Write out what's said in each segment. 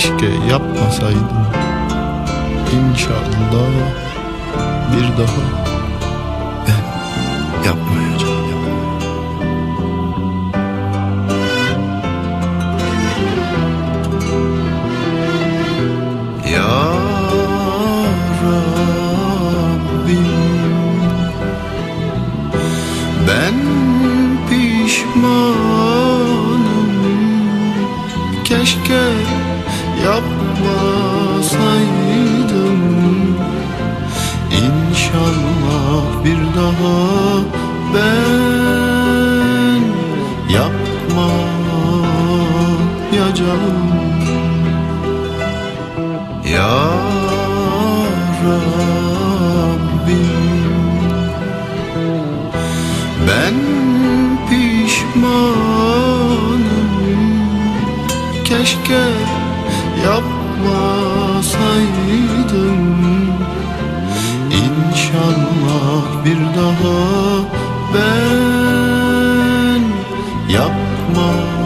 Keşke yapmasaydım. İnşallah bir daha. Ben yapmayacağım. Ya Rabbim Ben pişmanım. Keşke yapmasaydım İnşallah bir daha ben yapmayacağım. Ya Rabbim Ben pişmanım. Keşke yapmasaydım İnşallah bir daha ben yapmayacağım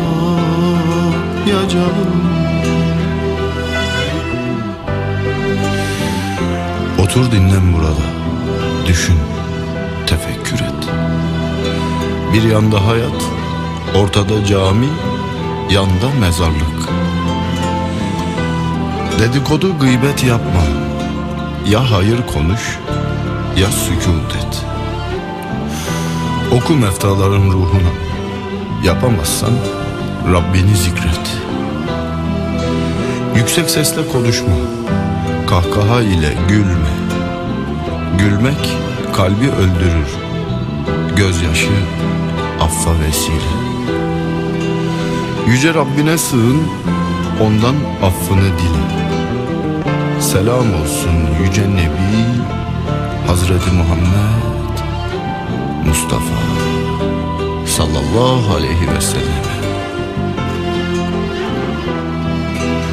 Otur dinlen burada. Düşün, tefekkür et. Bir yanda hayat, ortada cami, yanda mezarlık. Dedikodu gıybet yapma. Ya hayır konuş, ya sükut et. Oku meftaların ruhuna. Yapamazsan Rabbini zikret. Yüksek sesle konuşma. Kahkaha ile gülme. Gülmek kalbi öldürür. Gözyaşı affa vesile. Yüce Rabbine sığın, ondan affını dile. Selam olsun yüce Nebi Hazreti Muhammed Mustafa sallallahu aleyhi ve selleme.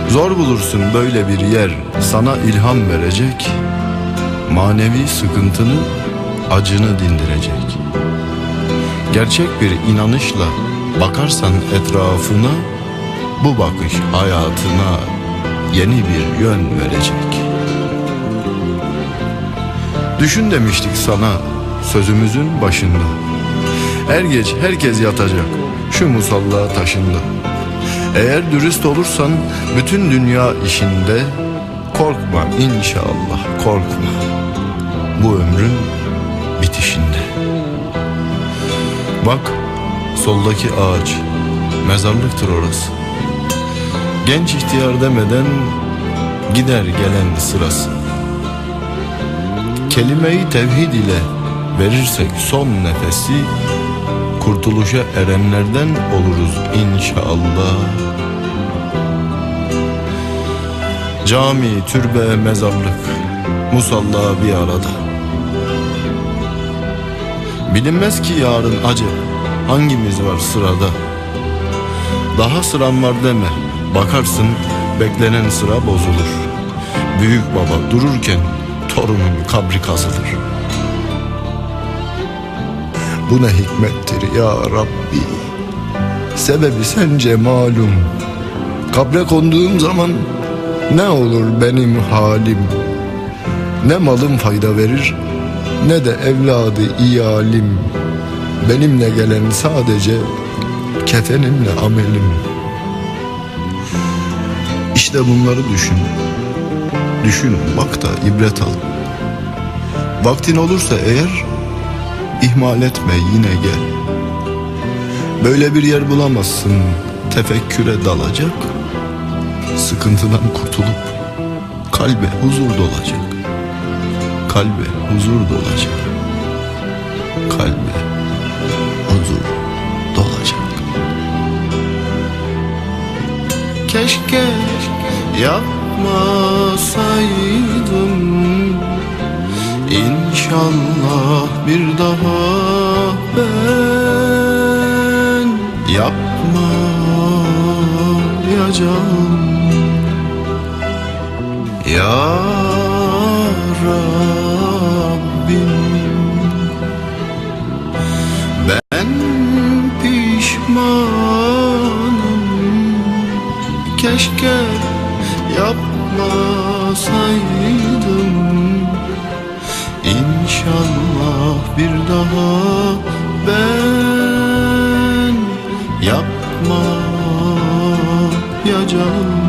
Zor bulursun böyle bir yer sana ilham verecek, manevi sıkıntını, acını dindirecek. Gerçek bir inanışla bakarsan etrafına, bu bakış hayatına yeni bir yön verecek. Düşün demiştik sana sözümüzün başında. Er geç herkes yatacak şu musalla taşında. Eğer dürüst olursan bütün dünya işinde korkma inşallah korkma. Bu ömrün bitişinde. Bak soldaki ağaç mezarlıktır orası. Genç ihtiyar demeden gider gelen sırası. Kelimeyi tevhid ile verirsek son nefesi kurtuluşa erenlerden oluruz inşallah. Cami, türbe, mezarlık, musalla bir arada. Bilinmez ki yarın acı hangimiz var sırada. Daha sıram var deme, bakarsın beklenen sıra bozulur. Büyük baba dururken torunun kabri kazılır. Bu ne hikmettir ya Rabbi? Sebebi sence malum. Kabre konduğum zaman Ne olur benim halim? Ne malım fayda verir Ne de evladı iyalim. Benimle gelen sadece Kefenimle amelim İşte bunları düşün. Düşün bak da ibret al. Vaktin olursa eğer ihmal etme yine gel. Böyle bir yer bulamazsın tefekküre dalacak. Sıkıntıdan kurtulup kalbe huzur dolacak. Kalbe huzur dolacak. Kalbe huzur dolacak. Keşke yapmasaydım İnşallah bir daha ben yapmayacağım. Ya Rabbim Ben pişmanım. Keşke yapmasaydım İnşallah bir daha ben yapmayacağım